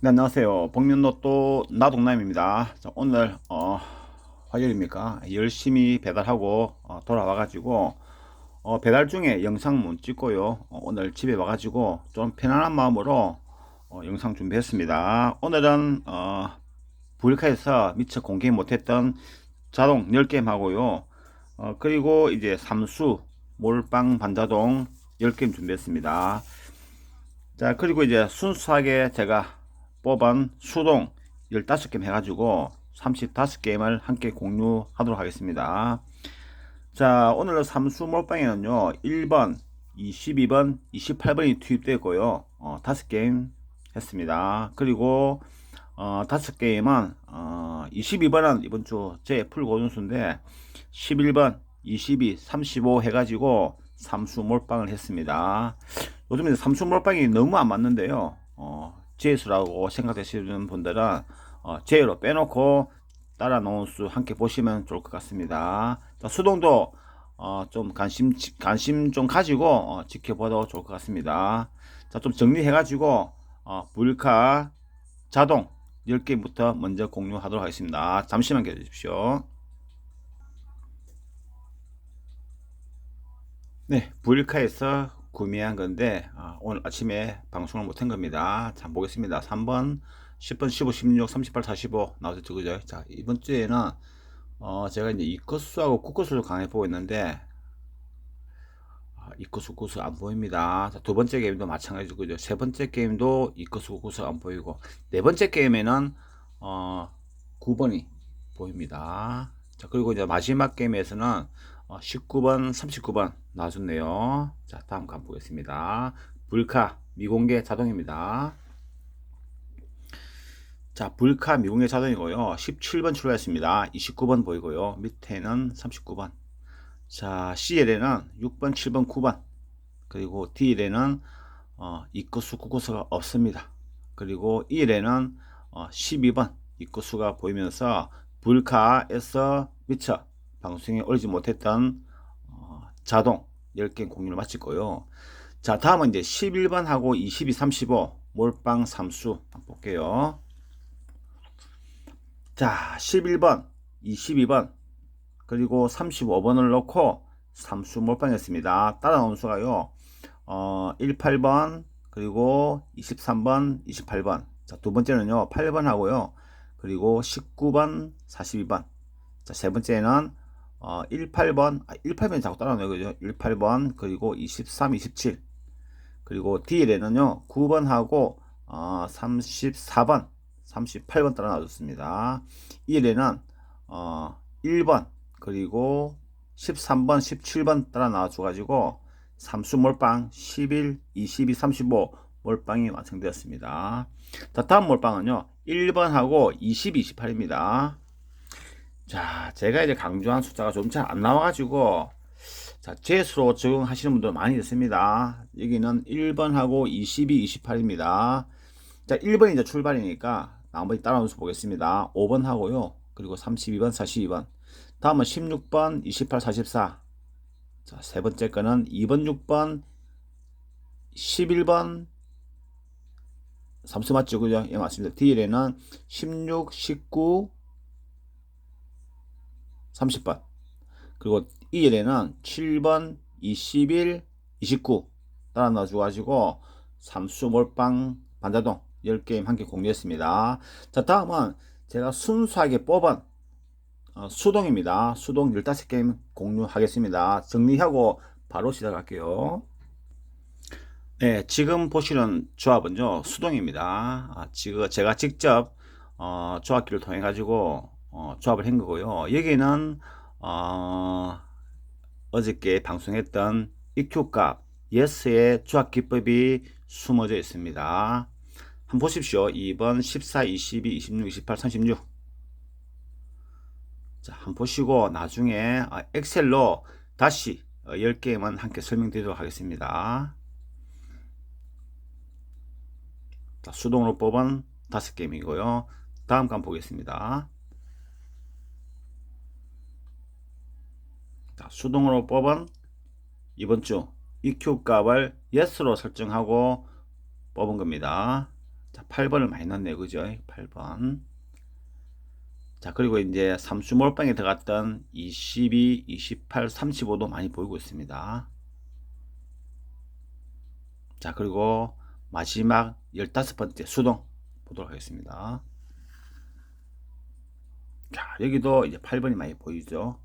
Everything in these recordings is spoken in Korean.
네, 안녕하세요. 복면로또 나동남입니다. 자, 오늘 어, 화요일입니까? 열심히 배달하고 어, 돌아와가지고 어, 배달 중에 영상 못 찍고요. 어, 오늘 집에 와가지고 좀 편안한 마음으로 어, 영상 준비했습니다. 오늘은 어, 부일카에서 미처 공개 못했던 자동 10게임 하고요. 어, 그리고 이제 삼수 몰빵 반자동 10게임 준비했습니다. 자, 그리고 이제 순수하게 제가 뽑은 수동 15게임 해가지고 35게임을 함께 공유하도록 하겠습니다. 자, 오늘 삼수 몰빵에는요, 1번, 22번, 28번이 투입되었고요. 어, 5게임 했습니다. 그리고, 어, 5게임은, 어, 22번은 이번 주 제 풀고준수인데, 11번, 22, 35 해가지고 삼수 몰빵을 했습니다. 요즘에 삼수 몰빵이 너무 안 맞는데요. 어, 제수라고 생각되시는 분들은 어, 제로 빼놓고 따라 놓은 수 함께 보시면 좋을 것 같습니다. 자, 수동도 어, 좀 관심 관심 좀 가지고 어, 지켜봐도 좋을 것 같습니다. 자, 좀 정리해가지고 어, 불카 자동 10개부터 먼저 공유하도록 하겠습니다. 잠시만 기다려 주십시오. 네, 불카에서 구매한 건데 아, 오늘 아침에 방송을 못한 겁니다. 자 보겠습니다. 3번, 10번, 15, 16, 38, 45 나오셨죠, 그죠? 자 이번 주에는 어, 제가 이제 이커수하고 쿠커수를 강해 보고 있는데 아, 이커수, 쿠커수 안 보입니다. 자, 두 번째 게임도 마찬가지고 그죠? 세 번째 게임도 이커수, 쿠커수 안 보이고 네 번째 게임에는 어, 9번이 보입니다. 자 그리고 이제 마지막 게임에서는 어, 19번, 39번 나와줬네요. 자, 다음 간 보겠습니다. 불카 미공개 자동입니다. 자, 불카 미공개 자동이고요. 17번 출발했습니다. 29번 보이고요. 밑에는 39번. 자, CL에는 6번, 7번, 9번. 그리고 D에는 어, 이코수, 구코수가 없습니다. 그리고 E에는 어, 12번 이코수가 보이면서 불카에서 미처 방송에 올리지 못했던 어, 자동 10개 공유를 마칠 거요. 자, 다음은 이제 11번하고 22, 35 몰빵 삼수 볼게요. 자, 11번, 22번, 그리고 35번을 넣고 삼수 몰빵했습니다. 따라 나온 수가요. 어, 18번, 그리고 23번, 28번. 자, 두 번째는요, 8번 하고요. 그리고 19번, 42번. 자, 세 번째는 어, 18번, 아, 18번이 자꾸 따라오네요. 그죠? 18번, 그리고 23, 27. 그리고 D에는요, 9번하고, 어, 34번, 38번 따라 놔줬습니다. 1에는, 어, 1번, 그리고 13번, 17번 따라 놔줘가지고, 삼수 몰빵 11, 22, 35 몰빵이 완성되었습니다. 자, 다음 몰빵은요, 1번하고 20, 28입니다. 자, 제가 이제 강조한 숫자가 좀 잘 안 나와가지고, 자, 재수로 적용하시는 분들 많이 있습니다. 여기는 1번하고 22, 28입니다. 자, 1번이 이제 출발이니까 나머지 따라오면서 보겠습니다. 5번 하고요. 그리고 32번, 42번. 다음은 16번, 28, 44. 자, 세 번째 거는 2번, 6번, 11번, 삼수 맞죠? 그죠? 예, 맞습니다. D에는 16, 19, 30번. 그리고 이일에는 7번, 21, 29 따라 넣어줘가지고 삼수 몰빵 반자동 10게임 함께 공유했습니다. 자, 다음은 제가 순수하게 뽑은 어, 수동입니다. 수동 15게임 공유하겠습니다. 정리하고 바로 시작할게요. 네, 지금 보시는 조합은요, 수동입니다. 아, 지금 제가 직접 어, 조합기를 통해 가지고 어, 조합을 한 거고요. 여기는 어, 어저께 방송했던 EQ값 예스의 조합 기법이 숨어져 있습니다. 한번 보십시오. 2번 14, 22, 26, 28, 36. 자, 한번 보시고 나중에 어, 엑셀로 다시 10개만 어, 함께 설명드리도록 하겠습니다. 자, 수동으로 뽑은 5게임이고요. 다음 간 보겠습니다. 수동으로 뽑은 이번 주 EQ 값을 yes로 설정하고 뽑은 겁니다. 자, 8번을 많이 넣었네요. 그죠? 8번. 자, 그리고 이제 삼수 몰빵에 들어갔던 22, 28, 35도 많이 보이고 있습니다. 자, 그리고 마지막 15번째 수동 보도록 하겠습니다. 자, 여기도 이제 8번이 많이 보이죠.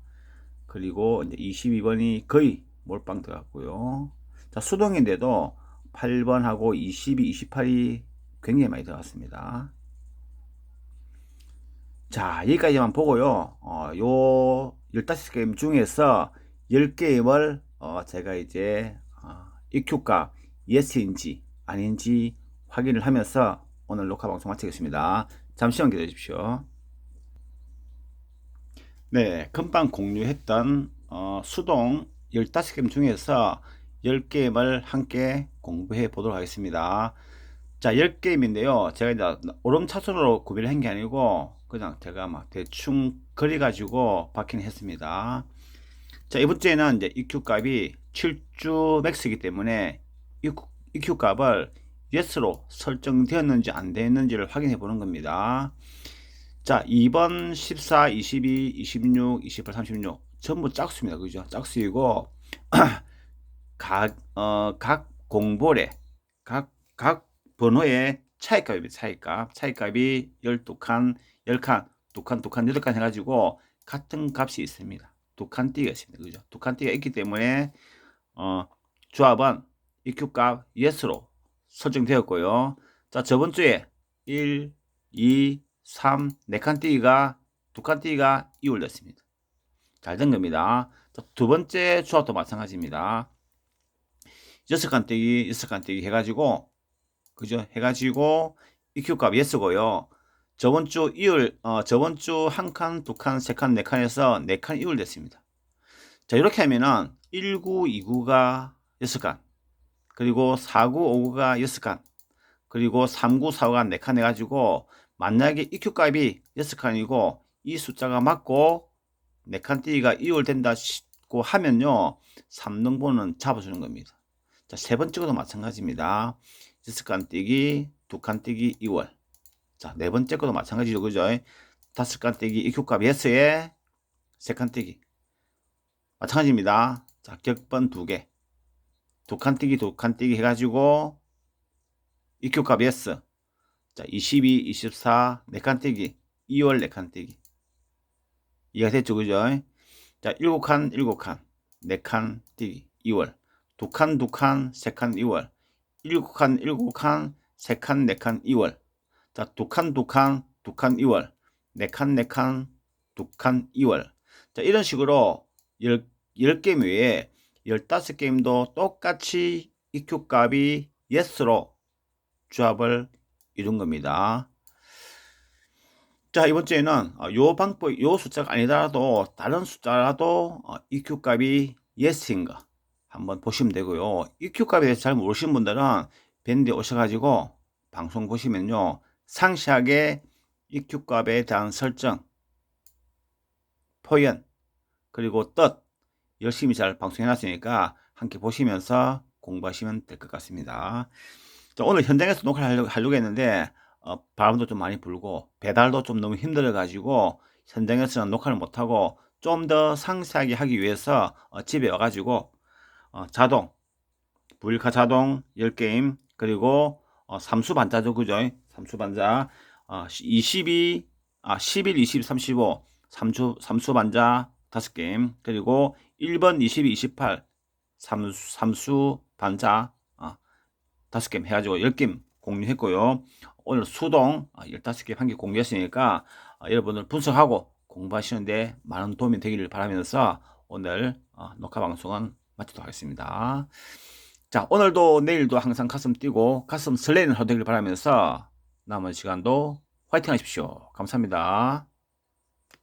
그리고 이제 22번이 거의 몰빵 들어갔고요. 자, 수동인데도 8번하고 22, 28이 굉장히 많이 들어갔습니다. 자, 여기까지만 보고요. 어, 요 15게임 중에서 10게임을 어, 제가 이제 어, EQ값 yes인지 아닌지 확인을 하면서 오늘 녹화 방송 마치겠습니다. 잠시만 기다려 주십시오. 네, 금방 공유했던 어, 수동 15게임 중에서 10게임을 함께 공부해 보도록 하겠습니다. 자, 10게임인데요. 제가 이제 오름차순으로 구비를 한 게 아니고 그냥 제가 막 대충 그려가지고 받긴 했습니다. 자, 이번 주에는 이제 EQ 값이 7주 맥스이기 때문에 EQ 값을 yes로 설정되었는지 안 되었는지를 확인해 보는 겁니다. 자, 2번, 14, 22, 26, 28, 36 전부 짝수입니다. 그죠? 짝수이고 각, 어, 각 공볼에 각, 각 번호의 차이값입니다. 차이값. 차이값이 12칸, 10칸, 2칸, 2칸, 8칸 해가지고 같은 값이 있습니다. 두 칸 띠가 있습니다. 그죠? 두 칸 띠가 있기 때문에 어, 조합은 EQ 값 yes로 설정되었고요. 자, 저번 주에 1, 2, 3, 4칸 띠가 두칸 띠가 이올렸습니다. 잘 된 겁니다. 자, 두 번째 조합도 마찬가지입니다. 여섯 칸 떼기, 여섯 칸 떼기 해가지고 그죠? 해가지고 EQ 값 yes고요. 저번 주 이율, 어, 저번 주 한 칸, 두 칸, 세 칸, 네 칸에서 네 칸 이율 됐습니다. 자, 이렇게 하면은 19, 29가 6칸, 그리고 49, 59가 6칸, 그리고 39, 45가 4칸 해가지고 만약에 EQ 값이 6칸이고 이 숫자가 맞고 4칸 띠기가 이율된다고 하면요. 3등분은 잡아주는 겁니다. 자, 세 번째 것도 마찬가지입니다. 6칸 띠기, 2칸 띠기 2월. 자, 네 번째 것도 마찬가지죠. 그죠? 다섯 칸 떼기 EQ값 예스에 세칸 떼기. 마찬가지입니다. 자, 격번 두 개. 두칸 떼기, 두칸 떼기 해가지고 EQ값 예스. 자, 22, 24, 네칸 떼기. 2월 네칸 떼기. 이해가 됐죠? 그죠? 자, 7칸, 7칸. 네칸 떼기. 2월. 두 칸, 두 칸, 세 칸, 2월. 7칸, 7칸, 세 칸, 네 칸, 2월. 자, 두 칸, 두 칸, 두 칸, 2월. 네 칸, 네 칸, 두 칸, 2월. 자, 이런 식으로 10, 10게임 외에 15게임도 똑같이 EQ 값이 yes로 조합을 이룬 겁니다. 자, 이번 주에는 어, 요 방법, 요 숫자가 아니더라도 다른 숫자라도 어, EQ 값이 yes인 거 한번 보시면 되고요. EQ 값에 대해서 잘 모르시는 분들은 밴드에 오셔가지고 방송 보시면요. 상시하게 EQ 값에 대한 설정, 표현, 그리고 뜻 열심히 잘 방송해 놨으니까 함께 보시면서 공부하시면 될 것 같습니다. 자, 오늘 현장에서 녹화를 하려고, 하려고 했는데 어, 바람도 좀 많이 불고 배달도 좀 너무 힘들어 가지고 현장에서는 녹화를 못하고 좀 더 상세하게 하기 위해서 어, 집에 와가지고 어, 자동 부일카 자동 10게임 그리고 어, 삼수 반자죠 그죠? 삼수 반자. 어, 22 아 11 20 35 삼수 삼수 반자 5게임. 그리고 1번 22 28 삼수, 삼수 반자 어, 5게임 해가지고 10게임 공유했고요 오늘 수동 15개 한 개 공유했으니까 어, 여러분들 분석하고 공부하시는데 많은 도움이 되기를 바라면서 오늘 어, 녹화 방송은 마치도록 하겠습니다. 자, 오늘도 내일도 항상 가슴 뛰고 가슴 설레는 하루 되기를 바라면서 남은 시간도 화이팅 하십시오. 감사합니다.